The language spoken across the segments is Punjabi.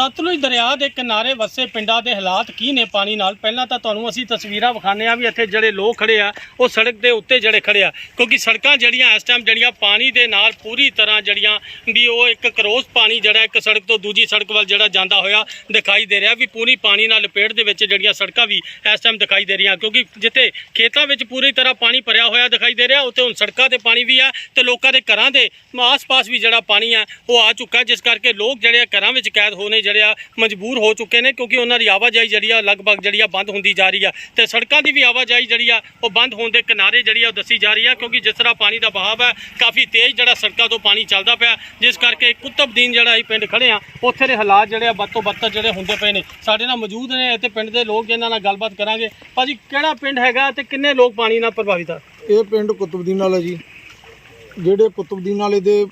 ਸਤਲੁਜ ਦਰਿਆ ਦੇ ਕਿਨਾਰੇ ਵਸੇ ਪਿੰਡਾਂ ਦੇ ਹਾਲਾਤ ਕੀ ਨੇ ਪਾਣੀ ਨਾਲ? ਪਹਿਲਾਂ ਤਾਂ ਤੁਹਾਨੂੰ ਅਸੀਂ ਤਸਵੀਰਾਂ ਵਿਖਾਣੇ ਆ ਵੀ ਇੱਥੇ ਜਿਹੜੇ ਲੋਕ ਖੜੇ ਆ, ਉਹ ਸੜਕ ਦੇ ਉੱਤੇ ਜਿਹੜੇ ਖੜੇ ਆ। ਕਿਉਂਕਿ ਸੜਕਾਂ ਜਿਹੜੀਆਂ ਇਸ ਟਾਈਮ ਜਿਹੜੀਆਂ ਪਾਣੀ ਦੇ ਨਾਲ ਪੂਰੀ ਤਰ੍ਹਾਂ ਜਿਹੜੀਆਂ ਵੀ ਉਹ ਇੱਕ ਕਰੋਸ ਪਾਣੀ ਜਿਹੜਾ ਇੱਕ ਸੜਕ ਤੋਂ ਦੂਜੀ ਸੜਕ ਵੱਲ ਜਿਹੜਾ ਜਾਂਦਾ ਹੋਇਆ ਦਿਖਾਈ ਦੇ ਰਿਹਾ ਵੀ ਪੂਰੀ ਪਾਣੀ ਨਾਲ ਲਪੇਟ ਦੇ ਵਿੱਚ ਜਿਹੜੀਆਂ ਸੜਕਾਂ ਵੀ ਇਸ ਟਾਈਮ ਦਿਖਾਈ ਦੇ ਰਹੀਆਂ। ਕਿਉਂਕਿ ਜਿੱਥੇ ਖੇਤਾਂ ਵਿੱਚ ਪੂਰੀ ਤਰ੍ਹਾਂ ਪਾਣੀ ਭਰਿਆ ਹੋਇਆ ਦਿਖਾਈ ਦੇ ਰਿਹਾ, ਉੱਥੇ ਹੁਣ ਸੜਕਾਂ ਤੇ ਪਾਣੀ ਵੀ ਆ ਤੇ ਲੋਕਾਂ ਦੇ ਘਰਾਂ ਦੇ ਆਸ-ਪਾਸ ਵੀ ਜਿਹੜਾ ਪਾਣੀ ਆ, ਉਹ ਆ ਚੁੱਕਾ ਜਿਸ ਕਰਕੇ ਲੋਕ ਜਿਹੜੇ ਆ ਘਰਾਂ ਵਿੱਚ ਕੈਦ ਹੋਣੇ ਜਿਹੜੇ ਆ ਮਜਬੂਰ ਹੋ ਚੁੱਕੇ ਨੇ ਕਿਉਂਕਿ ਉਹਨਾਂ ਦੀ ਆਵਾਜਾਈ ਜਿਹੜੀ ਆ ਲਗਭਗ ਜਿਹੜੀ ਆ ਬੰਦ ਹੁੰਦੀ ਜਾ ਰਹੀ ਆ। ਤੇ ਸੜਕਾਂ ਦੀ ਵੀ ਆਵਾਜਾਈ ਜਿਹੜੀ ਆ, ਉਹ ਬੰਦ ਹੋਣ ਦੇ ਕਿਨਾਰੇ ਜਿਹੜੀ ਆ ਉਹ ਦੱਸੀ ਜਾ ਰਹੀ ਆ ਕਿਉਂਕਿ ਜਿਸ ਤਰ੍ਹਾਂ ਪਾਣੀ ਦਾ ਬਹਾਵ ਹੈ ਕਾਫੀ ਤੇਜ਼ ਜਿਹੜਾ ਸੜਕਾਂ ਤੋਂ ਪਾਣੀ ਚੱਲਦਾ ਪਿਆ। ਜਿਸ ਕਰਕੇ ਕੁਤਬਦੀਨ ਜਿਹੜਾ ਅਸੀਂ ਪਿੰਡ ਖੜੇ ਆ, ਉੱਥੇ ਦੇ ਹਾਲਾਤ ਜਿਹੜੇ ਆ ਬੱਤੋਂ ਬੱਤਰ ਜਿਹੜੇ ਹੁੰਦੇ ਪਏ ਨੇ। ਸਾਡੇ ਨਾਲ ਮੌਜੂਦ ਨੇ ਇੱਥੇ ਪਿੰਡ ਦੇ ਲੋਕ ਜਿਨ੍ਹਾਂ ਨਾਲ ਗੱਲਬਾਤ ਕਰਾਂਗੇ। ਭਾਜੀ, ਕਿਹੜਾ ਪਿੰਡ ਹੈਗਾ ਤੇ ਕਿੰਨੇ ਲੋਕ ਪਾਣੀ ਨਾਲ ਪ੍ਰਭਾਵਿਤ ਆ? ਇਹ ਪਿੰਡ ਕੁਤਬਦੀਨ ਵਾਲਾ ਜੀ। ਜਿਹੜੇ ਕੁਤਬਦੀਨ ਵਾਲੇ ਦੇ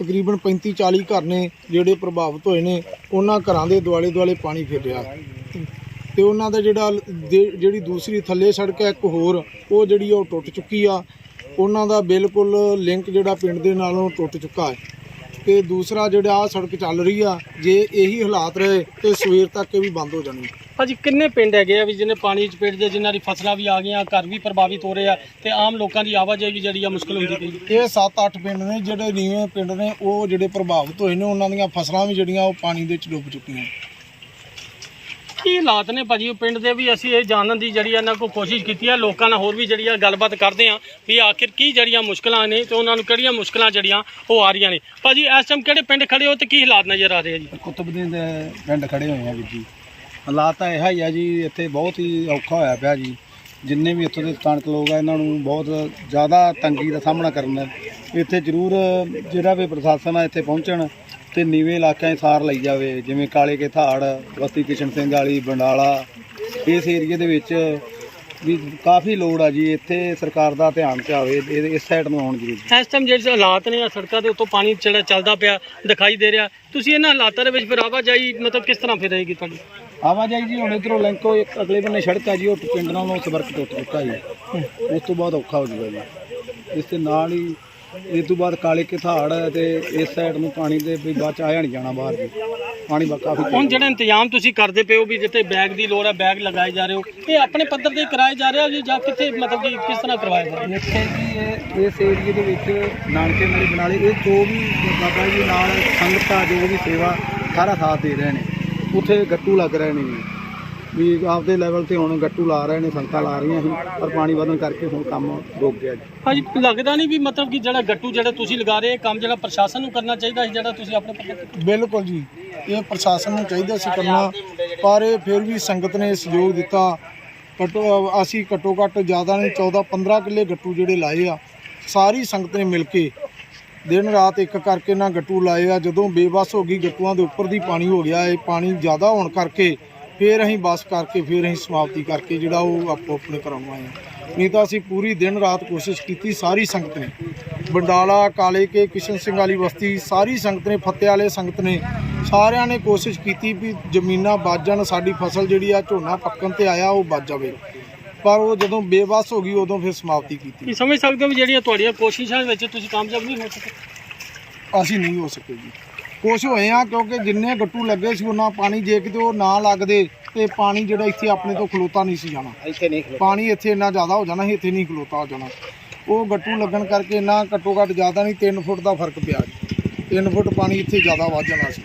ਤਕਰੀਬਨ 35 40 ਘਰ ਨੇ ਜਿਹੜੇ ਪ੍ਰਭਾਵਿਤ ਹੋਏ ਨੇ, ਉਹਨਾਂ ਘਰਾਂ ਦੇ ਦੁਆਲੇ ਦੁਆਲੇ ਪਾਣੀ ਫਿਰ ਰਿਹਾ। ਤੇ ਉਹਨਾਂ ਦਾ ਜਿਹੜਾ ਜਿਹੜੀ ਦੂਸਰੀ ਥੱਲੇ ਸੜਕ ਹੈ, ਇੱਕ ਹੋਰ, ਉਹ ਜਿਹੜੀ ਉਹ ਟੁੱਟ ਚੁੱਕੀ ਆ। ਉਹਨਾਂ ਦਾ ਬਿਲਕੁਲ ਲਿੰਕ ਜਿਹੜਾ ਪਿੰਡ ਦੇ ਨਾਲੋਂ ਟੁੱਟ ਚੁੱਕਾ ਹੈ। ਤੇ ਦੂਸਰਾ ਜਿਹੜਾ ਆ ਸੜਕ ਚੱਲ ਰਹੀ ਆ, ਜੇ ਇਹੀ ਹਾਲਾਤ ਰਹੇ, ਤੇ ਸਵੇਰ ਤੱਕ ਇਹ ਵੀ ਬੰਦ ਹੋ ਜਾਣੀ। ਭਾਜੀ ਕਿੰਨੇ ਪਿੰਡ ਹੈਗੇ ਆ ਵੀ ਜਿਹਨੇ ਪਾਣੀ ਚ ਪੇਟ ਦੇ ਜਿਨ੍ਹਾਂ ਦੀ ਫਸਲਾਂ ਵੀ ਆ ਗਈਆਂ ਘਰ ਵੀ ਪ੍ਰਭਾਵਿਤ ਹੋ ਰਹੇ ਆ ਤੇ ਆਮ ਲੋਕਾਂ ਦੀ ਆਵਾਜਾਈ ਵੀ ਜਿਹੜੀ ਆ ਮੁਸ਼ਕਲ ਹੁੰਦੀ ਪਈ। ਇਹ 7-8 ਪਿੰਡ ਨੇ ਜਿਹੜੇ ਨੀਵੇਂ ਪਿੰਡ ਨੇ ਉਹ ਜਿਹੜੇ ਪ੍ਰਭਾਵਿਤ ਹੋਏ ਨੇ ਉਹਨਾਂ ਦੀਆਂ ਫਸਲਾਂ ਵੀ ਜਿਹੜੀਆਂ ਉਹ ਪਾਣੀ ਦੇ ਵਿੱਚ ਡੁੱਬ ਚੁੱਕੀਆਂ। ਕੀ ਹਾਲਾਤ ਨੇ ਭਾਜੀ? ਉਹ ਪਿੰਡ ਦੇ ਵੀ ਅਸੀਂ ਇਹ ਜਾਣਨ ਦੀ ਜਿਹੜੀ ਇਹਨਾਂ ਕੋਲ ਕੋਸ਼ਿਸ਼ ਕੀਤੀ ਹੈ ਲੋਕਾਂ ਨਾਲ ਹੋਰ ਵੀ ਜਿਹੜੀ ਆ ਗੱਲਬਾਤ ਕਰਦੇ ਆ ਵੀ ਆਖਿਰ ਕੀ ਜਿਹੜੀਆਂ ਮੁਸ਼ਕਲਾਂ ਨੇ ਤੇ ਉਹਨਾਂ ਨੂੰ ਕਿਹੜੀਆਂ ਮੁਸ਼ਕਲਾਂ ਜਿਹੜੀਆਂ ਉਹ ਆ ਰਹੀਆਂ ਨੇ। ਭਾਜੀ ਇਸ ਟਾਈਮ ਕਿਹੜੇ ਪਿੰਡ ਖੜੇ ਹੋ ਤੇ ਕੀ ਹਾਲਾਤ ਨਜ਼ਰ ਆ ਰਹੇ ਆ ਜੀ? ਕੁਤਬਦੀਨ ਦੇ ਪਿੰਡ ਖੜੇ ਹੋਏ ਆ ਵੀਰ ਜੀ। ਹਾਲਾਤ ਤਾਂ ਇਹ ਹੀ ਆ ਜੀ, ਇੱਥੇ ਬਹੁਤ ਹੀ ਔਖਾ ਹੋਇਆ ਪਿਆ ਜੀ। ਜਿੰਨੇ ਵੀ ਇੱਥੋਂ ਦੇ ਸਥਾਨਕ ਲੋਕ ਆ, ਇਹਨਾਂ ਨੂੰ ਬਹੁਤ ਜ਼ਿਆਦਾ ਤੰਗੀ ਦਾ ਸਾਹਮਣਾ ਕਰਨਾ ਇੱਥੇ ਜ਼ਰੂਰ ਜਿਹੜਾ ਵੀ ਪ੍ਰਸ਼ਾਸਨ ਆ, ਇੱਥੇ ਪਹੁੰਚਣ ਤੇ ਨੀਵੇਂ ਇਲਾਕਿਆਂ 'ਚ ਸਾਰ ਲਈ ਜਾਵੇ, ਜਿਵੇਂ ਕਾਲੇ ਕੇ ਥਾੜ ਬਸਤੀ ਕਿਸ਼ਨ ਸਿੰਘ ਵਾਲੀ, ਬੰਡਾਲਾ, ਇਸ ਏਰੀਏ ਦੇ ਵਿੱਚ ਵੀ ਕਾਫੀ ਲੋੜ ਆ ਜੀ, ਇੱਥੇ ਸਰਕਾਰ ਦਾ ਧਿਆਨ ਚ ਆਵੇ ਇਸ ਸਾਈਡ ਨੂੰ ਆਉਣ ਜ਼ਰੂਰੀ। ਇਸ ਟਾਈਮ ਜਿਹੜੇ ਹਾਲਾਤ ਨੇ ਆ, ਸੜਕਾਂ ਦੇ ਉੱਤੋਂ ਪਾਣੀ ਜਿਹੜਾ ਚੱਲਦਾ ਪਿਆ, ਦਿਖਾਈ ਦੇ ਰਿਹਾ, ਤੁਸੀਂ ਇਹਨਾਂ ਹਾਲਾਤਾਂ ਦੇ ਵਿੱਚ ਫਿਰ ਆਵਾਜਾਈ ਮਤਲਬ ਕਿਸ ਤਰ੍ਹਾਂ ਫਿਰ ਰਹੇਗੀ ਤੁਹਾਡੀ? ਆਵਾਜਾਈ ਜੀ ਹੁਣ ਇਧਰੋਂ ਲਿੰਕੋ ਇੱਕ ਅਗਲੇ ਬੰਨੇ ਸੜਕ ਆ ਜੀ ਉਹ ਪਿੰਡ ਨਾਲੋਂ ਸੰਪਰਕ ਟੁੱਟ ਚੁੱਕਾ ਜੀ। ਉਸ ਤੋਂ ਬਾਅਦ ਔਖਾ ਹੋ ਜਾਊਗਾ ਜੀ। ਇਸ ਦੇ ਨਾਲ ਹੀ ਇਸ ਤੋਂ ਬਾਅਦ ਕਾਲੇ ਕਿਥਾੜ ਹੈ ਤੇ ਇਸ ਸਾਈਡ ਨੂੰ ਪਾਣੀ ਦੇ ਵੀ ਬਾਅਦ ਚ ਆਇਆ ਨਹੀਂ ਜਾਣਾ ਬਾਹਰ ਜੀ। ਪਾਣੀ ਬਾ ਕਾਫੀ ਹੁਣ ਜਿਹੜਾ ਇੰਤਜ਼ਾਮ ਤੁਸੀਂ ਕਰਦੇ ਪਏ ਹੋ ਵੀ ਜਿੱਥੇ ਬੈਗ ਦੀ ਲੋੜ ਹੈ ਬੈਗ ਲਗਾਏ ਜਾ ਰਹੇ ਹੋ ਇਹ ਆਪਣੇ ਪੱਧਰ ਤੇ ਕਰਾਏ ਜਾ ਰਿਹਾ ਜੀ ਜਾਂ ਕਿੱਥੇ ਮਤਲਬ ਕਿ ਕਿਸ ਤਰ੍ਹਾਂ ਕਰਵਾਇਆ ਜਾ ਰਿਹਾ ਇੱਥੇ ਜੀ ਇਹ ਇਸ ਏਰੀਏ ਦੇ ਵਿੱਚ ਨਾਨਕੇ ਨਾਲੀ ਬਣਾ ਲਏ ਇਹ ਜੋ ਵੀ ਬਾਬਾ ਜੀ ਨਾਲ ਸੰਗਤਾਂ ਜੋ ਵੀ ਸੇਵਾ ਸਾਰਾ ਸਾਥ ਦੇ ਰਹੇ ਨੇ। ਉੱਥੇ ਗੱਟੂ ਲੱਗ ਰਹੇ ਨੇ। ਜੀ ਵੀ ਆਪਦੇ ਲੈਵਲ ਤੇ ਹੁਣ ਗੱਟੂ ਲਾ ਰਹੇ ਨੇ ਸੰਗਤਾਂ ਲਾ ਰਹੀਆਂ ਸੀ ਪਰ ਪਾਣੀ ਵਧਣ ਕਰਕੇ ਹੁਣ ਕੰਮ ਰੁਕ ਗਿਆ ਜੀ। ਹਾਂਜੀ ਲੱਗਦਾ ਨਹੀਂ ਵੀ ਮਤਲਬ ਕਿ ਜਿਹੜਾ ਗੱਟੂ ਜਿਹੜਾ ਤੁਸੀਂ ਲਗਾ ਰਹੇ ਇਹ ਕੰਮ ਜਿਹੜਾ ਪ੍ਰਸ਼ਾਸਨ ਨੂੰ ਕਰਨਾ ਚਾਹੀਦਾ ਸੀ ਜਿਹੜਾ ਤੁਸੀਂ ਆਪਣੇ ਬਿਲਕੁਲ ਜੀ ਇਹ ਪ੍ਰਸ਼ਾਸਨ ਨੂੰ ਚਾਹੀਦਾ ਸੀ ਕਰਨਾ ਪਰ ਇਹ ਫਿਰ ਵੀ ਸੰਗਤ ਨੇ ਸਹਿਯੋਗ ਦਿੱਤਾ। ਘੱਟੋ ਅਸੀਂ ਘੱਟੋ ਘੱਟ ਜ਼ਿਆਦਾ ਨਹੀਂ 14 15 ਕਿੱਲੇ ਗੱਟੂ ਜਿਹੜੇ ਲਾਏ ਆ ਸਾਰੀ ਸੰਗਤ ਨੇ ਮਿਲ ਕੇ ਦਿਨ ਰਾਤ ਇੱਕ ਕਰਕੇ ਨਾ ਗੱਟੂ ਲਾਏ ਆ। ਜਦੋਂ ਬੇਬਸ ਹੋ ਗਈ, ਗੱਟੂਆਂ ਦੇ ਉੱਪਰ ਦੀ ਪਾਣੀ ਹੋ ਗਿਆ। ਇਹ ਪਾਣੀ ਜ਼ਿਆਦਾ ਹੋਣ ਕਰਕੇ ਫਿਰ ਅਸੀਂ ਬਸ ਕਰਕੇ, ਫਿਰ ਅਸੀਂ ਸਮਾਪਤੀ ਕਰਕੇ ਜਿਹੜਾ ਉਹ ਆਪੋ ਆਪਣੇ ਕਰਾਉਣਾ ਨੂੰ ਆ। ਨਹੀਂ ਤਾਂ ਅਸੀਂ ਪੂਰੀ ਦਿਨ ਰਾਤ ਕੋਸ਼ਿਸ਼ ਕੀਤੀ ਸਾਰੀ ਸੰਗਤ ਨੇ। ਬੰਡਾਲਾ, ਕਾਲੇ ਕੇ, ਕਿਸ਼ਨ ਸਿੰਘ ਵਾਲੀ ਬਸਤੀ, ਸਾਰੀ ਸੰਗਤ ਨੇ, ਫੱਤੇ ਵਾਲੇ ਸੰਗਤ ਨੇ, ਸਾਰਿਆਂ ਨੇ ਕੋਸ਼ਿਸ਼ ਕੀਤੀ ਵੀ ਜ਼ਮੀਨਾਂ ਬਚ ਜਾਣ, ਸਾਡੀ ਫਸਲ ਜਿਹੜੀ ਆ ਝੋਨਾ ਪੱਕਣ ਤੇ ਆਇਆ, ਉਹ ਬਚ ਜਾਵੇ। ਪਰ ਉਹ ਜਦੋਂ ਬੇਬਸ ਹੋ ਗਈ ਉਦੋਂ ਫਿਰ ਸਮਾਪਤੀ ਕੀਤੀ। ਕੀ ਸਮਝ ਸਕਦੇ ਹੋ ਵੀ ਜਿਹੜੀਆਂ ਤੁਹਾਡੀਆਂ ਕੋਸ਼ਿਸ਼ਾਂ ਵਿੱਚ ਤੁਸੀਂ ਕਾਮਯਾਬ ਨਹੀਂ ਹੋ ਸਕੇ? ਅਸੀਂ ਨਹੀਂ ਹੋ ਸਕੇ ਜੀ। ਕੁਛ ਹੋਏ ਆ ਕਿਉਂਕਿ ਜਿੰਨੇ ਗੱਟੂ ਲੱਗੇ ਸੀ ਉਹਨਾਂ ਪਾਣੀ ਜੇ ਕਿਤੇ ਉਹ ਨਾ ਲੱਗਦੇ ਤੇ ਪਾਣੀ ਜਿਹੜਾ ਇੱਥੇ ਆਪਣੇ ਤੋਂ ਖਲੋਤਾ ਨਹੀਂ ਸੀ ਜਾਣਾ। ਇੱਥੇ ਨਹੀਂ ਪਾਣੀ ਇੱਥੇ ਇੰਨਾ ਜ਼ਿਆਦਾ ਹੋ ਜਾਣਾ ਸੀ ਇੱਥੇ ਨਹੀਂ ਖਲੋਤਾ ਹੋ ਜਾਣਾ। ਉਹ ਗੱਟੂ ਲੱਗਣ ਕਰਕੇ ਇੰਨਾ ਘੱਟੋ ਘੱਟ ਜ਼ਿਆਦਾ ਨਹੀਂ 3 ਫੁੱਟ ਦਾ ਫ਼ਰਕ ਪਿਆ ਜੀ। 3 ਫੁੱਟ ਪਾਣੀ ਇੱਥੇ ਜ਼ਿਆਦਾ ਵੱਧ ਜਾਣਾ ਸੀ।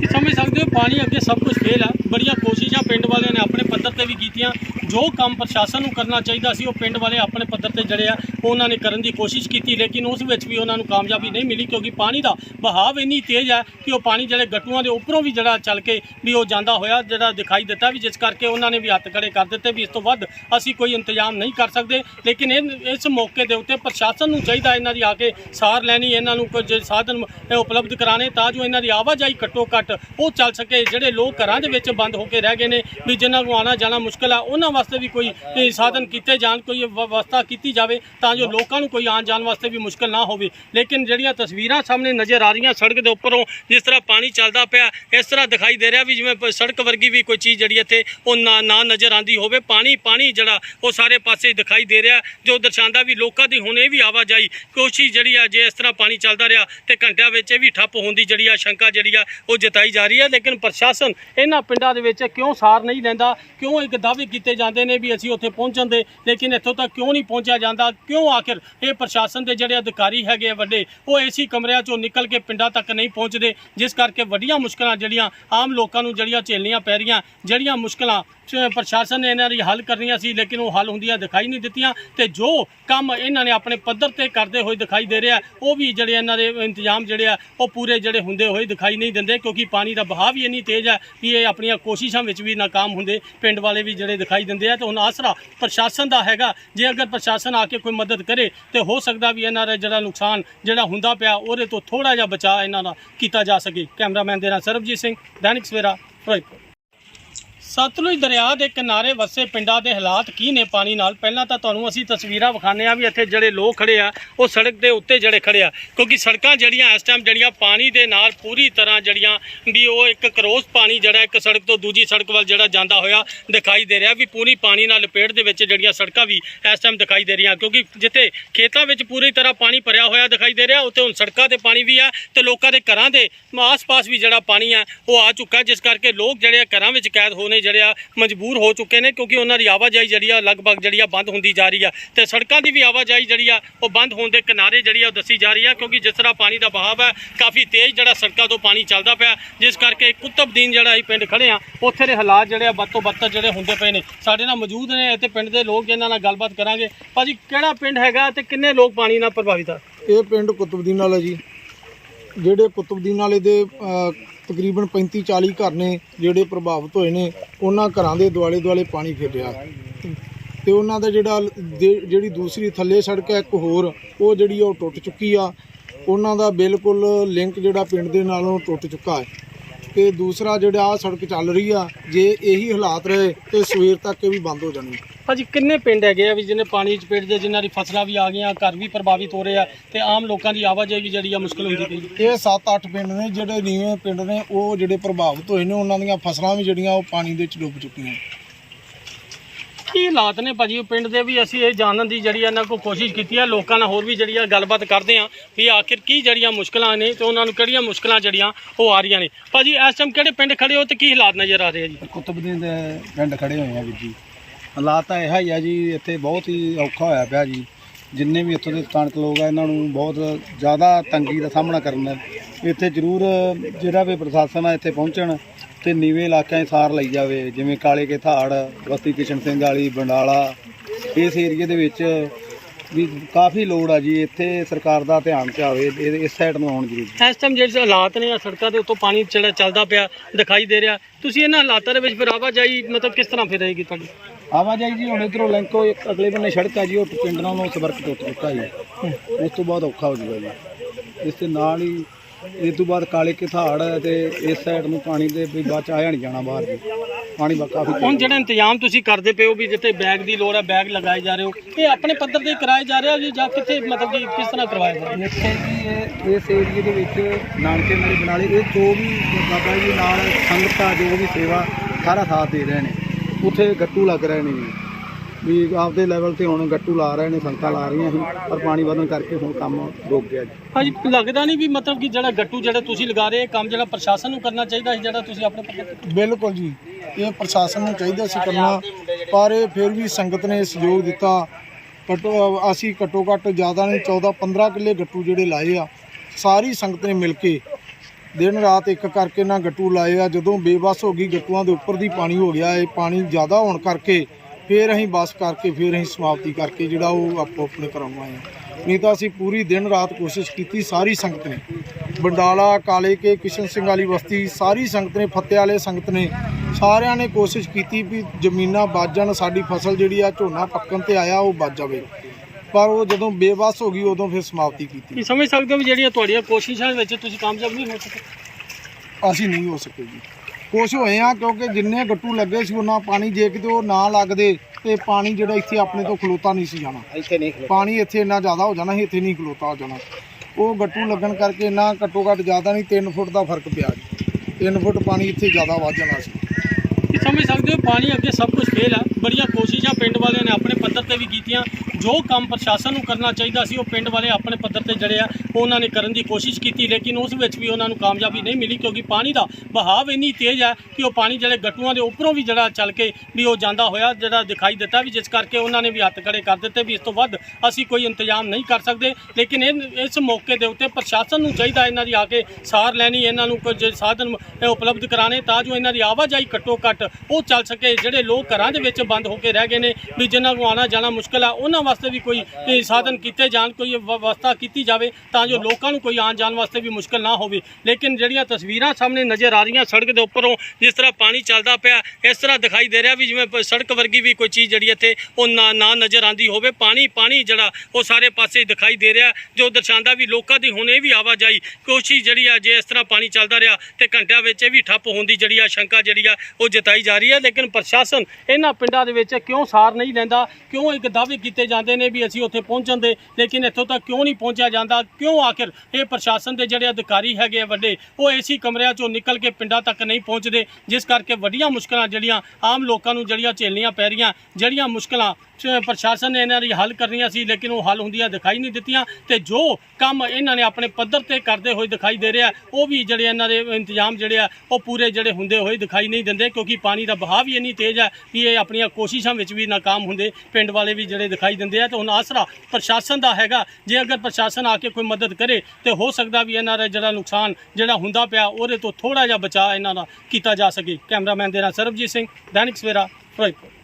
ਕੀ ਸਮਝ ਸਕਦੇ ਹੋ ਪਾਣੀ ਅੱਗੇ ਸਭ ਕੁਝ ਫੇਲ ਆ। ਬੜੀਆਂ ਕੋਸ਼ਿਸ਼ਾਂ ਪਿੰਡ ਵਾਲਿਆਂ ਨੇ ਆਪਣੇ ਪੱਧਰ ਤੇ ਵੀ ਕੀਤੀਆਂ। ਜੋ ਕੰਮ ਪ੍ਰਸ਼ਾਸਨ ਨੂੰ ਕਰਨਾ ਚਾਹੀਦਾ ਸੀ, ਉਹ ਪਿੰਡ ਵਾਲੇ ਆਪਣੇ ਪੱਧਰ ਤੇ ਜਿਹੜੇ ਆ। ਉਹਨਾਂ ਨੇ ਕਰਨ ਦੀ ਕੋਸ਼ਿਸ਼ ਕੀਤੀ, ਲੇਕਿਨ ਉਸ ਵਿੱਚ ਵੀ ਉਹਨਾਂ ਨੂੰ ਕਾਮਯਾਬੀ ਨਹੀਂ ਮਿਲੀ ਕਿਉਂਕਿ ਪਾਣੀ ਦਾ ਬਹਾਵ ਇੰਨੀ ਤੇਜ਼ ਹੈ ਕਿ ਉਹ ਪਾਣੀ ਜਿਹੜੇ ਗੱਟੂਆਂ ਦੇ ਉੱਪਰੋਂ ਵੀ ਜਿਹੜਾ ਚੱਲ ਕੇ ਵੀ ਉਹ ਜਾਂਦਾ ਹੋਇਆ ਜਿਹੜਾ ਦਿਖਾਈ ਦਿੱਤਾ ਵੀ, ਜਿਸ ਕਰਕੇ ਉਹਨਾਂ ਨੇ ਵੀ ਹੱਥ ਖੜੇ ਕਰ ਦਿੱਤੇ ਵੀ ਇਸ ਤੋਂ ਵੱਧ ਅਸੀਂ ਕੋਈ ਇੰਤਜ਼ਾਮ ਨਹੀਂ ਕਰ ਸਕਦੇ। ਲੇਕਿਨ ਇਹ, ਇਸ ਮੌਕੇ ਦੇ ਉੱਤੇ ਪ੍ਰਸ਼ਾਸਨ ਨੂੰ ਚਾਹੀਦਾ ਇਹਨਾਂ ਦੀ ਆ ਕੇ ਸਾਰ ਲੈਣੀ, ਇਹਨਾਂ ਨੂੰ ਕੁਝ ਸਾਧਨ ਉਪਲਬਧ ਕਰਾਣੇ ਤਾਂ ਜੋ ਇਹਨਾਂ ਦੀ ਆਵਾਜਾਈ ਘੱਟੋ ਘੱਟ ਉਹ ਚੱਲ ਸਕੇ। ਜਿਹੜੇ ਲੋਕ ਘਰਾਂ ਦੇ ਵਿੱਚ ਬੰਦ ਹੋ ਕੇ ਰਹਿ ਗਏ ਨੇ ਵੀ ਜਿਨ੍ਹਾਂ ਨੂੰ ਆਉਣਾ ਜਾਣਾ ਮੁਸ਼ਕਲ ਆ, ਉਹਨਾਂ ਵਾਸਤੇ ਵੀ ਕੋਈ ਸਾਧਨ ਕੀਤੇ ਜਾਣ, ਕੋਈ ਵਿਵਸਥਾ ਕੀਤੀ ਜਾਵੇ ਤਾਂ ਜੋ ਲੋਕਾਂ ਨੂੰ ਕੋਈ ਆਉਣ ਜਾਣ ਵਾਸਤੇ ਵੀ ਮੁਸ਼ਕਲ ਨਾ ਹੋਵੇ। ਲੇਕਿਨ ਜਿਹੜੀਆਂ ਤਸਵੀਰਾਂ ਸਾਹਮਣੇ ਨਜ਼ਰ ਆ ਰਹੀਆਂ ਸੜਕ ਦੇ ਉੱਪਰੋਂ ਜਿਸ ਤਰ੍ਹਾਂ ਪਾਣੀ ਚੱਲਦਾ ਪਿਆ ਇਸ ਤਰ੍ਹਾਂ ਦਿਖਾਈ ਦੇ ਰਿਹਾ ਵੀ ਜਿਵੇਂ ਸੜਕ ਵਰਗੀ ਵੀ ਕੋਈ ਚੀਜ਼ ਜਿਹੜੀ ਇੱਥੇ ਉਹ ਨਾ ਨਾ ਨਜ਼ਰ ਆਂਦੀ ਹੋਵੇ। ਪਾਣੀ ਪਾਣੀ ਜਿਹੜਾ ਉਹ ਸਾਰੇ ਪਾਸੇ ਦਿਖਾਈ ਦੇ ਰਿਹਾ ਜੋ ਦਰਸਾਉਂਦਾ ਵੀ ਲੋਕਾਂ ਦੀ ਹੁਣ ਇਹ ਵੀ ਆਵਾਜਾਈ ਕੋਸ਼ਿਸ਼ ਜਿਹੜੀ ਆ ਜੇ ਇਸ ਤਰ੍ਹਾਂ ਪਾਣੀ ਚੱਲਦਾ ਰਿਹਾ ਤੇ ਘੰਟਿਆਂ ਵਿੱਚ ਇਹ ਵੀ ਠੱਪ ਹੋਣ ਦੀ ਜਿਹੜੀ ਆ ਸ਼ੰਕਾ ਜਿਹੜੀ ਆ ਉਹ ਜਤਾਈ ਜਾ ਰਹੀ ਹੈ। ਲੇਕਿਨ ਪ੍ਰਸ਼ਾਸਨ ਇਹਨਾਂ ਪਿੰਡਾਂ ਦੇ ਵਿੱਚ ਕਿਉਂ ਸਾਰ ਨਹੀਂ ਲੈਂਦਾ? ਕਿਉਂ ਇੱਕ ਦਾਅਵੇ ਕੀਤੇ ਜਾਂਦੇ ਨੇ ਵੀ ਅਸੀਂ ਉੱਥੇ ਪਹੁੰਚਣ ਦੇ? ਲੇਕਿਨ ਇੱਥੋਂ ਤੱਕ ਕਿਉਂ ਨਹੀਂ ਪਹੁੰਚਿਆ ਜਾਂਦਾ? ਕਿਉਂ ਆਖਿਰ ਇਹ ਪ੍ਰਸ਼ਾਸਨ ਦੇ ਜਿਹੜੇ ਅਧਿਕਾਰੀ ਹੈਗੇ ਆ ਵੱਡੇ, ਉਹ ਏਸੀ ਕਮਰਿਆਂ ਚੋਂ ਨਿਕਲ ਕੇ ਪਿੰਡਾਂ ਤੱਕ ਨਹੀਂ ਪਹੁੰਚਦੇ, ਜਿਸ ਕਰਕੇ ਵੱਡੀਆਂ ਮੁਸ਼ਕਲਾਂ ਜਿਹੜੀਆਂ ਆਮ ਲੋਕਾਂ ਨੂੰ ਜਿਹੜੀਆਂ ਝੇਲਣੀਆਂ ਪੈ ਰਹੀਆਂ, ਜਿਹੜੀਆਂ ਮੁਸ਼ਕਲਾਂ ਪ੍ਰਸ਼ਾਸਨ ਨੇ ਇਹਨਾਂ ਦੀ ਹੱਲ ਕਰਨੀਆਂ ਸੀ, ਲੇਕਿਨ ਉਹ ਹੱਲ ਹੁੰਦੀਆਂ ਦਿਖਾਈ ਨਹੀਂ ਦਿੱਤੀਆਂ ਤੇ ਜੋ ਕੰਮ ਇਹਨਾਂ ਨੇ ਆਪਣੇ ਪੱਧਰ ਤੇ ਕਰਦੇ ਹੋਏ ਦਿਖਾਈ ਦੇ ਰਿਹਾ, ਉਹ ਵੀ ਜਿਹੜੇ ਇਹਨਾਂ ਦੇ ਇੰਤਜ਼ਾਮ ਜਿਹੜੇ ਆ, ਉਹ ਪੂਰੇ ਜਿਹੜੇ ਹੁੰਦੇ ਹੋਏ ਦਿਖਾਈ ਨਹੀਂ ਦਿੰਦੇ, ਕਿਉਂਕਿ ਪਾਣੀ ਦਾ ਬਹਾਅ ਵੀ ਇੰਨੀ ਤੇਜ਼ ਹੈ ਵੀ ਇਹ ਆਪਣੀਆਂ ਕੋਸ਼ਿਸ਼ਾਂ ਵਿੱਚ ਵੀ ਨਾਕਾਮ ਹੁੰਦੇ, ਪਿੰਡ ਵਾਲੇ ਵੀ ਜਿਹੜੇ ਦਿਖਾਈ ਦਿੰਦੇ ਆ, ਤੇ ਹੁਣ ਆਸਰਾ ਪ੍ਰਸ਼ਾਸਨ ਦਾ ਹੈਗਾ, ਜੇ ਅਗਰ ਪ੍ਰਸ਼ਾਸਨ ਆ ਕੇ ਕੋਈ ਮਦਦ ਕਰੇ, ਤੇ ਹੋ ਸਕਦਾ ਵੀ ਇਹਨਾਂ ਦਾ ਜਿਹੜਾ ਨੁਕਸਾਨ ਜਿਹੜਾ ਹੁੰਦਾ ਪਿਆ, ਉਹਦੇ ਤੋਂ ਥੋੜਾ ਜਿਹਾ ਬਚਾਅ ਇਹਨਾਂ ਦਾ ਕੀਤਾ ਜਾ ਸਕੇ। ਕੈਮਰਾਮੈਨ ਦੇ ਨਾਲ ਸਰਬਜੀਤ ਸਿੰਘ, ਦੈਨਿਕ ਸਵੇਰਾ, ਫਿਰੋਜ਼ਪੁਰ। ਸਤਲੁਜ ਦਰਿਆ ਦੇ ਕਿਨਾਰੇ ਵਸੇ ਪਿੰਡਾਂ ਦੇ ਹਾਲਾਤ ਕੀ ਨੇ ਪਾਣੀ ਨਾਲ? ਪਹਿਲਾਂ ਤਾਂ ਤੁਹਾਨੂੰ ਅਸੀਂ ਤਸਵੀਰਾਂ ਵਿਖਾਣੇ ਆ ਵੀ ਇੱਥੇ ਜਿਹੜੇ ਲੋਕ ਖੜੇ ਆ, ਉਹ ਸੜਕ ਦੇ ਉੱਤੇ ਜਿਹੜੇ ਖੜੇ ਆ। ਕਿਉਂਕਿ ਸੜਕਾਂ ਜਿਹੜੀਆਂ ਇਸ ਟਾਈਮ ਜਿਹੜੀਆਂ ਪਾਣੀ ਦੇ ਨਾਲ ਪੂਰੀ ਤਰ੍ਹਾਂ ਜਿਹੜੀਆਂ ਵੀ ਉਹ ਇੱਕ ਕਰੋਸ ਪਾਣੀ ਜਿਹੜਾ ਇੱਕ ਸੜਕ ਤੋਂ ਦੂਜੀ ਸੜਕ ਵੱਲ ਜਿਹੜਾ ਜਾਂਦਾ ਹੋਇਆ ਦਿਖਾਈ ਦੇ ਰਿਹਾ ਵੀ ਪੂਰੀ ਪਾਣੀ ਨਾਲ ਲਪੇਟ ਦੇ ਵਿੱਚ ਜਿਹੜੀਆਂ ਸੜਕਾਂ ਵੀ ਇਸ ਟਾਈਮ ਦਿਖਾਈ ਦੇ ਰਹੀਆਂ। ਕਿਉਂਕਿ ਜਿੱਥੇ ਖੇਤਾਂ ਵਿੱਚ ਪੂਰੀ ਤਰ੍ਹਾਂ ਪਾਣੀ ਭਰਿਆ ਹੋਇਆ ਦਿਖਾਈ ਦੇ ਰਿਹਾ, ਉੱਥੇ ਹੁਣ ਸੜਕਾਂ ਤੇ ਪਾਣੀ ਵੀ ਆ ਤੇ ਲੋਕਾਂ ਦੇ ਘਰਾਂ ਦੇ ਆਸ-ਪਾਸ ਵੀ ਜਿਹੜਾ ਪਾਣੀ ਆ, ਉਹ ਆ ਚੁੱਕਾ, ਜਿਸ ਕਰਕੇ ਲੋਕ ਜਿਹੜੇ ਘਰਾਂ ਵਿੱਚ ਕੈਦ ਹੋਣੇ ਜਿਹੜੇ ਆ ਮਜਬੂਰ ਹੋ ਚੁੱਕੇ ਨੇ ਕਿਉਂਕਿ ਉਹਨਾਂ ਦੀ ਆਵਾਜਾਈ ਜਿਹੜੀ ਆ ਲਗਭਗ ਜਿਹੜੀ ਆ ਬੰਦ ਹੁੰਦੀ ਜਾ ਰਹੀ ਆ ਤੇ ਸੜਕਾਂ ਦੀ ਵੀ ਆਵਾਜਾਈ ਜਿਹੜੀ ਆ ਉਹ ਬੰਦ ਹੋਣ ਦੇ ਕਿਨਾਰੇ ਜਿਹੜੀ ਆ ਉਹ ਦੱਸੀ ਜਾ ਰਹੀ ਆ ਕਿਉਂਕਿ ਜਿਸ ਤਰ੍ਹਾਂ ਪਾਣੀ ਦਾ ਬਹਾਵ ਹੈ, ਕਾਫੀ ਤੇਜ਼ ਜਿਹੜਾ ਸੜਕਾਂ ਤੋਂ ਪਾਣੀ ਚੱਲਦਾ ਪਿਆ। ਜਿਸ ਕਰਕੇ ਕੁਤਬਦੀਨ ਜਿਹੜਾ ਅਸੀਂ ਪਿੰਡ ਖੜੇ ਆ, ਉੱਥੇ ਦੇ ਹਾਲਾਤ ਜਿਹੜੇ ਆ ਵੱਧ ਤੋਂ ਵੱਧ ਜਿਹੜੇ ਹੁੰਦੇ ਪਏ ਨੇ। ਸਾਡੇ ਨਾਲ ਮੌਜੂਦ ਨੇ ਇੱਥੇ ਪਿੰਡ ਦੇ ਲੋਕ ਜਿਨ੍ਹਾਂ ਨਾਲ ਗੱਲਬਾਤ ਕਰਾਂਗੇ। ਭਾਜੀ, ਕਿਹੜਾ ਪਿੰਡ ਹੈਗਾ ਤੇ ਕਿੰਨੇ ਲੋਕ ਪਾਣੀ ਨਾਲ ਪ੍ਰਭਾਵਿਤ ਆ? ਇਹ ਪਿੰਡ ਕੁਤਬਦੀਨ ਵਾਲਾ ਜੀ। ਜਿਹੜੇ ਕੁਤਬਦੀਨ ਵਾਲੇ ਦੇ ਤਕਰੀਬਨ 35 40 ਘਰ ਨੇ ਜਿਹੜੇ ਪ੍ਰਭਾਵਿਤ ਹੋਏ ਨੇ, ਉਹਨਾਂ ਘਰਾਂ ਦੇ ਦੁਆਲੇ ਦੁਆਲੇ ਪਾਣੀ ਫਿਰ ਰਿਹਾ। ਤੇ ਉਹਨਾਂ ਦਾ ਜਿਹੜਾ ਜਿਹੜੀ ਦੂਸਰੀ ਥੱਲੇ ਸੜਕ ਹੈ, ਇੱਕ ਹੋਰ, ਉਹ ਜਿਹੜੀ ਉਹ ਟੁੱਟ ਚੁੱਕੀ ਆ। ਉਹਨਾਂ ਦਾ ਬਿਲਕੁਲ ਲਿੰਕ ਜਿਹੜਾ ਪਿੰਡ ਦੇ ਨਾਲੋਂ ਟੁੱਟ ਚੁੱਕਾ ਹੈ। ਤੇ ਦੂਸਰਾ ਜਿਹੜਾ ਆ ਸੜਕ ਚੱਲ ਰਹੀ ਆ, ਜੇ ਇਹੀ ਹਾਲਾਤ ਰਹੇ, ਤੇ ਸਵੇਰ ਤੱਕ ਇਹ ਵੀ ਬੰਦ ਹੋ ਜਾਣੀ। ਭਾਜੀ ਕਿੰਨੇ ਪਿੰਡ ਹੈਗੇ ਆ ਵੀ ਜਿਹਨੇ ਪਾਣੀ ਚ ਪੇਟ ਦੇ ਜਿਨ੍ਹਾਂ ਦੀ ਫਸਲਾਂ ਵੀ ਆ ਗਈਆਂ ਘਰ ਵੀ ਪ੍ਰਭਾਵਿਤ ਹੋ ਰਹੇ ਆ ਤੇ ਆਮ ਲੋਕਾਂ ਦੀ ਆਵਾਜਾਈ ਵੀ ਜਿਹੜੀ ਆ ਮੁਸ਼ਕਲ ਹੁੰਦੀ ਪਈ ਇਹ 7-8 ਪਿੰਡ ਨੇ ਜਿਹੜੇ ਨੀਵੇਂ ਪਿੰਡ ਨੇ ਉਹ ਜਿਹੜੇ ਪ੍ਰਭਾਵਿਤ ਹੋਏ ਨੇ ਉਹਨਾਂ ਦੀਆਂ ਫਸਲਾਂ ਵੀ ਜਿਹੜੀਆਂ ਉਹ ਪਾਣੀ ਦੇ ਵਿੱਚ ਡੁੱਬ ਚੁੱਕੀਆਂ। ਕੀ ਹਾਲਾਤ ਨੇ ਭਾਜੀ? ਉਹ ਪਿੰਡ ਦੇ ਵੀ ਅਸੀਂ ਇਹ ਜਾਣਨ ਦੀ ਜਿਹੜੀ ਇਹਨਾਂ ਕੋਲ ਕੋਸ਼ਿਸ਼ ਕੀਤੀ ਆ ਲੋਕਾਂ ਨਾਲ ਹੋਰ ਵੀ ਜਿਹੜੀ ਆ ਗੱਲਬਾਤ ਕਰਦੇ ਆ ਵੀ ਆਖਿਰ ਕੀ ਜਿਹੜੀਆਂ ਮੁਸ਼ਕਲਾਂ ਨੇ ਤੇ ਉਹਨਾਂ ਨੂੰ ਕਿਹੜੀਆਂ ਮੁਸ਼ਕਲਾਂ ਜਿਹੜੀਆਂ ਉਹ ਆ ਰਹੀਆਂ ਨੇ। ਭਾਜੀ ਇਸ ਟਾਈਮ ਕਿਹੜੇ ਪਿੰਡ ਖੜੇ ਹੋ ਤੇ ਕੀ ਹਾਲਾਤ ਨਜ਼ਰ ਆ ਰਹੇ ਆ ਜੀ? ਕੁਤਬਦੀਨ ਦੇ ਪਿੰਡ ਖੜੇ ਹੋਏ ਆ ਵੀਰ ਜੀ। ਹਾਲਾਤ ਤਾਂ ਇਹ ਹੀ ਆ ਜੀ, ਇੱਥੇ ਬਹੁਤ ਹੀ ਔਖਾ ਹੋਇਆ ਪਿਆ ਜੀ। ਜਿੰਨੇ ਵੀ ਇੱਥੋਂ ਦੇ ਸਥਾਨਕ ਲੋਕ ਆ, ਇਹਨਾਂ ਨੂੰ ਬਹੁਤ ਜ਼ਿਆਦਾ ਤੰਗੀ ਦਾ ਸਾਹਮਣਾ ਕਰਨਾ ਇੱਥੇ ਜ਼ਰੂਰ ਜਿਹੜਾ ਵੀ ਪ੍ਰਸ਼ਾਸਨ ਆ, ਇੱਥੇ ਪਹੁੰਚਣ ਤੇ ਨੀਵੇਂ ਇਲਾਕਿਆਂ 'ਚ ਸਾਰ ਲਈ ਜਾਵੇ, ਜਿਵੇਂ ਕਾਲੇ ਕੇ ਥਾੜ, ਬਸਤੀ ਕਿਸ਼ਨ ਸਿੰਘ ਵਾਲੀ, ਬੰਡਾਲਾ। ਇਸ ਏਰੀਏ ਦੇ ਵਿੱਚ ਵੀ ਕਾਫੀ ਲੋੜ ਆ ਜੀ, ਇੱਥੇ ਸਰਕਾਰ ਦਾ ਧਿਆਨ 'ਚ ਚਾਵੇ ਇਸ ਸਾਈਡ ਨੂੰ ਆਉਣ ਜ਼ਰੂਰੀ। ਇਸ ਟਾਈਮ ਜਿਹੜੇ ਹਾਲਾਤ ਨੇ ਆ, ਸੜਕਾਂ ਦੇ ਉੱਤੋਂ ਪਾਣੀ ਜਿਹੜਾ ਚੱਲਦਾ ਪਿਆ, ਦਿਖਾਈ ਦੇ ਰਿਹਾ। ਤੁਸੀਂ ਇਹਨਾਂ ਹਾਲਾਤਾਂ ਦੇ ਵਿੱਚ ਫਿਰ ਆਵਾਜਾਈ ਮਤਲਬ ਕਿਸ ਤਰ੍ਹਾਂ ਫਿਰ ਰਹੇਗੀ ਤੁਹਾਡੀ? ਆਵਾਜਾਈ ਜੀ ਹੁਣ ਇਧਰੋਂ ਲਿੰਕੋ ਇੱਕ ਅਗਲੇ ਬੰਨੇ ਸੜਕ ਆ ਜੀ ਉਹ ਪਿੰਡ ਨਾਲ ਨੂੰ ਸੰਪਰਕ ਟੁੱਟ ਚੁੱਕਾ ਜੀ। ਉਸ ਤੋਂ ਬਾਅਦ ਔਖਾ ਹੋ ਜੂਗਾ ਜੀ। ਇਸ ਦੇ ਨਾਲ ਹੀ ਇਸ ਤੋਂ ਬਾਅਦ ਕਾਲੇ ਕਿਥਾੜ ਹੈ ਤੇ ਇਸ ਸਾਈਡ ਨੂੰ ਪਾਣੀ ਦੇ ਵੀ ਬਾਅਦ ਚ ਆਇਆ ਨਹੀਂ ਜਾਣਾ ਬਾਹਰ ਜੀ। ਪਾਣੀ ਬਾ ਕਾਫੀ ਹੁਣ ਜਿਹੜਾ ਇੰਤਜ਼ਾਮ ਤੁਸੀਂ ਕਰਦੇ ਪਏ ਹੋ ਵੀ ਜਿੱਥੇ ਬੈਗ ਦੀ ਲੋੜ ਹੈ ਬੈਗ ਲਗਾਏ ਜਾ ਰਹੇ ਹੋ ਇਹ ਆਪਣੇ ਪੱਧਰ ਤੇ ਕਰਾਏ ਜਾ ਰਹੇ ਜੀ ਜਾਂ ਕਿੱਥੇ ਮਤਲਬ ਕਿ ਕਿਸ ਤਰ੍ਹਾਂ ਕਰਵਾਇਆ ਜਾ ਰਿਹਾ ਇੱਥੇ ਜੀ ਇਹ ਇਸ ਏਰੀਏ ਦੇ ਵਿੱਚ ਨਾਨਕੇ ਨਾਲੀ ਬਣਾ ਲਏ। ਇਹ ਜੋ ਵੀ ਬਾਬਾ ਜੀ ਨਾਲ ਸੰਗਤਾਂ ਜੋ ਵੀ ਸੇਵਾ ਸਾਰਾ ਸਾਥ ਦੇ ਰਹੇ ਨੇ। ਉੱਥੇ ਗੱਟੂ ਲੱਗ ਰਹੇ ਨੇ ਜੀ। ਵੀ ਆਪਦੇ ਲੈਵਲ ਤੇ ਹੁਣ ਗੱਟੂ ਲਾ ਰਹੇ ਨੇ ਸੰਗਤਾਂ ਲਾ ਰਹੀਆਂ ਸੀ ਪਰ ਪਾਣੀ ਵਧਣ ਕਰਕੇ ਹੁਣ ਕੰਮ ਰੁਕ ਗਿਆ ਜੀ। ਹਾਂਜੀ ਲੱਗਦਾ ਨਹੀਂ ਵੀ ਮਤਲਬ ਕਿ ਜਿਹੜਾ ਗੱਟੂ ਜਿਹੜਾ ਤੁਸੀਂ ਲਗਾ ਰਹੇ ਇਹ ਕੰਮ ਜਿਹੜਾ ਪ੍ਰਸ਼ਾਸਨ ਨੂੰ ਕਰਨਾ ਚਾਹੀਦਾ ਸੀ ਜਿਹੜਾ ਤੁਸੀਂ ਆਪਣੇ ਤੇ ਬਿਲਕੁਲ ਜੀ ਇਹ ਪ੍ਰਸ਼ਾਸਨ ਨੂੰ ਚਾਹੀਦਾ ਸੀ ਕਰਨਾ ਪਰ ਇਹ ਫਿਰ ਵੀ ਸੰਗਤ ਨੇ ਸਹਿਯੋਗ ਦਿੱਤਾ। ਘੱਟੋ ਅਸੀਂ ਘੱਟੋ ਘੱਟ ਜ਼ਿਆਦਾ ਨਹੀਂ 14 15 ਕਿੱਲੇ ਗੱਟੂ ਜਿਹੜੇ ਲਾਏ ਆ ਸਾਰੀ ਸੰਗਤ ਨੇ ਮਿਲ ਕੇ ਦਿਨ ਰਾਤ ਇੱਕ ਕਰਕੇ ਨਾ ਗੱਟੂ ਲਾਏ ਆ। ਜਦੋਂ ਬੇਬਸ ਹੋ ਗਈ, ਗੱਟੂਆਂ ਦੇ ਉੱਪਰ ਦੀ ਪਾਣੀ ਹੋ ਗਿਆ, ਇਹ ਪਾਣੀ ਜ਼ਿਆਦਾ ਹੋਣ ਕਰਕੇ ਫਿਰ ਅਸੀਂ ਬਸ ਕਰਕੇ, ਫਿਰ ਅਸੀਂ ਸਮਾਪਤੀ ਕਰਕੇ ਜਿਹੜਾ ਉਹ ਆਪੋ ਆਪਣੇ ਕਰਾਉਣਾ ਹੈ ਨਹੀਂ ਤਾਂ ਅਸੀਂ ਪੂਰੀ ਦਿਨ ਰਾਤ ਕੋਸ਼ਿਸ਼ ਕੀਤੀ, ਸਾਰੀ ਸੰਗਤ ਨੇ। ਬੰਡਾਲਾ, ਕਾਲੇ ਕੇ, ਕਿਸ਼ਨ ਸਿੰਘ ਵਾਲੀ ਬਸਤੀ, ਸਾਰੀ ਸੰਗਤ ਨੇ, ਫੱਤੇ ਵਾਲੇ ਸੰਗਤ ਨੇ, ਸਾਰਿਆਂ ਨੇ ਕੋਸ਼ਿਸ਼ ਕੀਤੀ ਵੀ ਜ਼ਮੀਨਾਂ ਬਚ ਜਾਣ, ਸਾਡੀ ਫਸਲ ਜਿਹੜੀ ਆ ਝੋਨਾ ਪੱਕਣ ਤੇ ਆਇਆ, ਉਹ ਬਚ ਜਾਵੇ। ਪਰ ਉਹ ਜਦੋਂ ਬੇਵਸ ਹੋ ਗਈ ਉਦੋਂ ਫਿਰ ਸਮਾਪਤੀ ਕੀਤੀ। ਕੀ ਸਮਝ ਸਕਦੇ ਹੋ ਵੀ ਜਿਹੜੀਆਂ ਤੁਹਾਡੀਆਂ ਕੋਸ਼ਿਸ਼ਾਂ ਵਿੱਚ ਤੁਸੀਂ ਕਾਮਯਾਬ ਨਹੀਂ ਹੋ ਸਕੇ? ਅਸੀਂ ਨਹੀਂ ਹੋ ਸਕੇ ਜੀ। ਖੁਸ਼ ਹੋਏ ਆ ਕਿਉਂਕਿ ਜਿੰਨੇ ਗੱਟੂ ਲੱਗੇ ਸੀ ਉਹਨਾਂ ਪਾਣੀ ਜੇ ਕਿਤੇ ਉਹ ਨਾ ਲੱਗਦੇ ਤੇ ਪਾਣੀ ਜਿਹੜਾ ਇੱਥੇ ਆਪਣੇ ਤੋਂ ਖਲੋਤਾ ਨਹੀਂ ਸੀ ਜਾਣਾ। ਇੱਥੇ ਨਹੀਂ ਪਾਣੀ ਇੱਥੇ ਇੰਨਾ ਜ਼ਿਆਦਾ ਹੋ ਜਾਣਾ ਸੀ ਇੱਥੇ ਨਹੀਂ ਖਲੋਤਾ ਹੋ ਜਾਣਾ। ਉਹ ਗੱਟੂ ਲੱਗਣ ਕਰਕੇ ਇੰਨਾ ਘੱਟੋ ਘੱਟ ਜ਼ਿਆਦਾ ਨਹੀਂ 3 ਫੁੱਟ ਦਾ ਫ਼ਰਕ ਪਿਆ ਜੀ। 3 ਫੁੱਟ ਪਾਣੀ ਇੱਥੇ ਜ਼ਿਆਦਾ ਵੱਧ ਜਾਣਾ ਸੀ। ਕਿ ਸਮਝ ਸਕਦੇ ਹੋ ਪਾਣੀ ਅੱਗੇ ਸਭ ਕੁਝ ਫੇਲ ਆ। ਬੜੀਆਂ ਕੋਸ਼ਿਸ਼ਾਂ ਪਿੰਡ ਵਾਲਿਆਂ ਨੇ ਆਪਣੇ ਪੱਧਰ ਤੇ ਵੀ ਕੀਤੀਆਂ। ਜੋ ਕੰਮ ਪ੍ਰਸ਼ਾਸਨ ਨੂੰ ਕਰਨਾ ਚਾਹੀਦਾ ਸੀ, ਉਹ ਪਿੰਡ ਵਾਲੇ ਆਪਣੇ ਪੱਧਰ ਤੇ ਜਿਹੜੇ ਆ, ਉਹ ਉਹਨਾਂ ਨੇ ਕਰਨ ਦੀ ਕੋਸ਼ਿਸ਼ ਕੀਤੀ, ਲੇਕਿਨ ਉਸ ਵਿੱਚ ਵੀ ਉਹਨਾਂ ਨੂੰ ਕਾਮਯਾਬੀ ਨਹੀਂ ਮਿਲੀ, ਕਿਉਂਕਿ ਪਾਣੀ ਦਾ ਬਹਾਵ ਇੰਨੀ ਤੇਜ਼ ਹੈ ਕਿ ਉਹ ਪਾਣੀ ਜਿਹੜੇ ਗੱਟੂਆਂ ਦੇ ਉੱਪਰੋਂ ਵੀ ਜਿਹੜਾ ਚੱਲ ਕੇ ਵੀ ਉਹ ਜਾਂਦਾ ਹੋਇਆ, ਜਿਹੜਾ ਦਿਖਾਈ ਦਿੱਤਾ ਵੀ, ਜਿਸ ਕਰਕੇ ਉਹਨਾਂ ਨੇ ਵੀ ਹੱਥ ਖੜੇ ਕਰ ਦਿੱਤੇ ਵੀ ਇਸ ਤੋਂ ਵੱਧ ਅਸੀਂ ਕੋਈ ਇੰਤਜ਼ਾਮ ਨਹੀਂ ਕਰ ਸਕਦੇ। ਲੇਕਿਨ ਇਹ, ਇਸ ਮੌਕੇ ਦੇ ਉੱਤੇ ਪ੍ਰਸ਼ਾਸਨ ਨੂੰ ਚਾਹੀਦਾ ਇਹਨਾਂ ਦੀ ਆ ਕੇ ਸਾਰ ਲੈਣੀ, ਇਹਨਾਂ ਨੂੰ ਕੁਝ ਸਾਧਨ ਉਪਲਬਧ ਕਰਾਣੇ ਤਾਂ ਜੋ ਇਹਨਾਂ ਦੀ ਆਵਾਜਾਈ ਘੱਟੋ ਘੱਟ ਉਹ ਚੱਲ ਸਕੇ, ਜਿਹੜੇ ਲੋਕ ਘਰਾਂ ਦੇ ਵਿੱਚ ਬੰਦ ਹੋ ਕੇ ਰਹਿ ਗਏ ਨੇ, ਵੀ ਜਿਨ੍ਹਾਂ ਨੂੰ ਆਉਣਾ ਜਾਣਾ ਮੁਸ਼ਕਲ ਆ, ਉਹਨਾਂ ਵਾਸਤੇ ਵੀ ਕੋਈ ਸਾਧਨ ਕੀਤੇ ਜਾਣ, ਕੋਈ ਵਿਵਸਥਾ ਕੀਤੀ ਜਾਵੇ, ਤਾਂ ਜੋ ਲੋਕਾਂ ਨੂੰ ਕੋਈ ਆਉਣ ਜਾਣ ਵਾਸਤੇ ਵੀ ਮੁਸ਼ਕਲ ਨਾ ਹੋਵੇ। ਲੇਕਿਨ ਜਿਹੜੀਆਂ ਤਸਵੀਰਾਂ ਸਾਹਮਣੇ ਨਜ਼ਰ ਆ ਰਹੀਆਂ ਸੜਕ ਦੇ ਉੱਪਰੋਂ, ਜਿਸ ਤਰ੍ਹਾਂ ਪਾਣੀ ਚੱਲਦਾ ਪਿਆ, ਇਸ ਤਰ੍ਹਾਂ ਦਿਖਾਈ ਦੇ ਰਿਹਾ ਵੀ ਜਿਵੇਂ ਸੜਕ ਵਰਗੀ ਵੀ ਕੋਈ ਚੀਜ਼ ਜਿਹੜੀ ਇੱਥੇ, ਉਹ ਨਾ ਨਾ ਨਜ਼ਰ ਆਂਦੀ ਹੋਵੇ। ਪਾਣੀ ਪਾਣੀ ਜਿਹੜਾ, ਉਹ ਸਾਰੇ ਪਾਸੇ ਦਿਖਾਈ ਦੇ ਰਿਹਾ, ਜੋ ਦਰਸਾਉਂਦਾ ਵੀ ਲੋਕਾਂ ਦੀ ਹੁਣ ਇਹ ਵੀ ਆਵਾਜਾਈ, ਕੋਸ਼ਿਸ਼ ਜਿਹੜੀ ਆ ਜੇ ਇਸ ਤਰ੍ਹਾਂ ਪਾਣੀ ਚੱਲਦਾ ਰਿਹਾ, ਤੇ ਘੰਟਿਆਂ ਵਿੱਚ ਇਹ ਵੀ ਠੱਪ ਹੋਣ ਦੀ ਜਿਹੜੀ ਆ ਸ਼ੰਕਾ ਜਿਹੜੀ ਆ, ਉਹ ਜਤਾਈ ਜਾ ਰਹੀ ਹੈ। ਲੇਕਿਨ ਪ੍ਰਸ਼ਾਸਨ ਇਹਨਾਂ ਪਿੰਡਾਂ ਦੇ ਵਿੱਚ ਕਿਉਂ ਸਾਰ ਨਹੀਂ ਲੈਂਦਾ, ਕਿਉਂ ਇੱਕ ਦਾਅਵੇ ਕੀਤੇ ਜਾਂਦੇ ਨੇ ਵੀ ਅਸੀਂ ਉੱਥੇ ਪਹੁੰਚਣ ਦੇ, ਲੇਕਿਨ ਇੱਥੋਂ ਤੱਕ ਕਿਉਂ ਨਹੀਂ ਪਹੁੰਚਿਆ ਜਾਂਦਾ? ਕਿਉਂ ਆਖਿਰ ਇਹ ਪ੍ਰਸ਼ਾਸਨ ਦੇ ਜਿਹੜੇ ਅਧਿਕਾਰੀ ਹੈਗੇ ਆ ਵੱਡੇ, ਉਹ ਏਸੀ ਕਮਰਿਆਂ ਚੋਂ ਨਿਕਲ ਕੇ ਪਿੰਡਾਂ ਤੱਕ ਨਹੀਂ ਪਹੁੰਚਦੇ, ਜਿਸ ਕਰਕੇ ਵੱਡੀਆਂ ਮੁਸ਼ਕਲਾਂ ਜਿਹੜੀਆਂ ਆਮ ਲੋਕਾਂ ਨੂੰ ਜਿਹੜੀਆਂ ਝੇਲਣੀਆਂ ਪੈ ਰਹੀਆਂ, ਜਿਹੜੀਆਂ ਮੁਸ਼ਕਲਾਂ ਪ੍ਰਸ਼ਾਸਨ ਨੇ ਇਹਨਾਂ ਦੀ ਹੱਲ ਕਰਨੀਆਂ ਸੀ, ਲੇਕਿਨ ਉਹ ਹੱਲ ਹੁੰਦੀਆਂ ਦਿਖਾਈ ਨਹੀਂ ਦਿੱਤੀਆਂ ਤੇ ਜੋ ਕੰਮ ਇਹਨਾਂ ਨੇ ਆਪਣੇ ਪੱਧਰ ਤੇ ਕਰਦੇ ਹੋਏ ਦਿਖਾਈ ਦੇ ਰਿਹਾ, ਉਹ ਵੀ ਜਿਹੜੇ ਇਹਨਾਂ ਦੇ ਇੰਤਜ਼ਾਮ ਜਿਹੜੇ ਆ, ਉਹ ਪੂਰੇ ਜਿਹੜੇ ਹੁੰਦੇ ਹੋਏ ਦਿਖਾਈ ਨਹੀਂ ਦਿੰਦੇ, ਕਿਉਂਕਿ ਪਾਣੀ ਦਾ ਬਹਾਅ ਵੀ ਇੰਨੀ ਤੇਜ਼ ਹੈ ਕਿ ਇਹ ਆਪਣੀਆਂ ਕੋਸ਼ਿਸ਼ਾਂ ਵਿੱਚ ਵੀ ਨਾਕਾਮ ਹੁੰਦੇ, ਪਿੰਡ ਵਾਲੇ ਵੀ ਜਿਹੜੇ ਦਿਖਾਈ ਦਿੰਦੇ ਆ, ਤੇ ਹੁਣ ਆਸਰਾ ਪ੍ਰਸ਼ਾਸਨ ਦਾ ਹੈਗਾ, ਜੇ ਅਗਰ ਪ੍ਰਸ਼ਾਸਨ ਆ ਕੇ ਕੋਈ ਮਦਦ ਕਰੇ, ਤੇ ਹੋ ਸਕਦਾ ਵੀ ਇਹਨਾਂ ਦਾ ਜਿਹੜਾ ਨੁਕਸਾਨ ਜਿਹੜਾ ਹੁੰਦਾ ਪਿਆ, ਉਹਦੇ ਤੋਂ ਥੋੜਾ ਜਿਹਾ ਬਚਾਅ ਇਹਨਾਂ ਦਾ ਕੀਤਾ ਜਾ ਸਕੇ। ਕੈਮਰਾਮੈਨ ਦੇ ਨਾਲ ਸਰਬਜੀਤ ਸਿੰਘ, ਦੈਨਿਕ ਸਵੇਰਾ, ਫਿਰੋਜ਼ਪੁਰ।